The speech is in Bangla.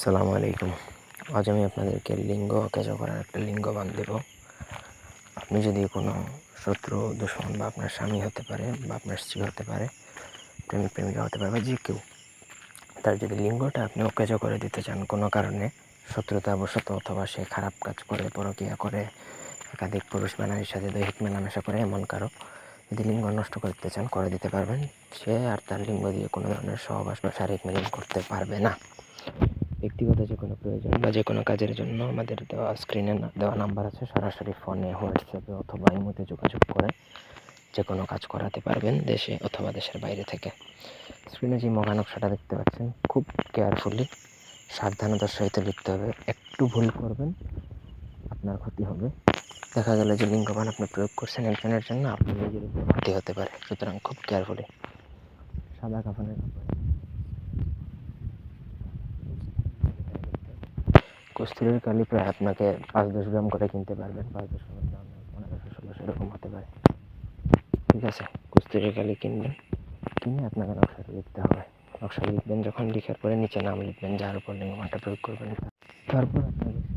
সালামু আলাইকুম। আজ আমি আপনাদেরকে লিঙ্গ অকেজ করার একটা লিঙ্গ বান দেব। আপনি যদি কোনো শত্রু, দুশ্মন বা আপনার স্বামী হতে পারে বা আপনার স্ত্রী হতে পারে, প্রেমিক, প্রেমিকা হতে পারে বা যে কেউ, তার যদি লিঙ্গটা আপনি অকেজ করে দিতে চান কোনো কারণে, শত্রুতাবশত অথবা সে খারাপ কাজ করে, পরকিয়া করে, একাধিক পুরুষ বা সাথে দৈহিক মেলামেশা করে, এমন কারও যদি লিঙ্গ নষ্ট করতে চান, করে দিতে পারবেন। সে আর তার লিঙ্গ দিয়ে কোনো ধরনের সহবাস বা শারীরিক মিলন করতে পারবে না। ব্যক্তিগত যে কোনো প্রয়োজন বা যে কোনো কাজের জন্য আমাদের দেওয়া স্ক্রিনে দেওয়া নাম্বার আছে, সরাসরি ফোনে হোয়াটসঅ্যাপে অথবা ইমোতে যোগাযোগ করে যে কোনো কাজ করাতে পারবেন দেশে অথবা দেশের বাইরে থেকে। স্ক্রিনে যে মগা নকশাটা দেখতে পাচ্ছেন, খুব কেয়ারফুলি সাবধানতার সহিত লিখতে হবে। একটু ভুল করবেন, আপনার ক্ষতি হবে। দেখা গেল যে লিঙ্গবান আপনি প্রয়োগ করছেন একজনের জন্য, আপনার নিজের উপর ক্ষতি হতে পারে। সুতরাং খুব কেয়ারফুলি সাদা কাফনের কস্তুরের কালি প্রায় আপনাকে পাঁচ দশ গ্রাম করে কিনতে পারবেন, পাঁচ দশ গ্রামের দাম পনেরোশো ষোলোশো এরকম হতে পারে। ঠিক আছে, কস্তুরের কালি কিনবেন, কিনে আপনাকে নকশাটা লিখতে হবে। নকশা লিখবেন, যখন লিখার পরে নিচে নাম লিখবেন, যার উপর লিঙ্গমাটা প্রয়োগ করবেন। তারপর আপনাকে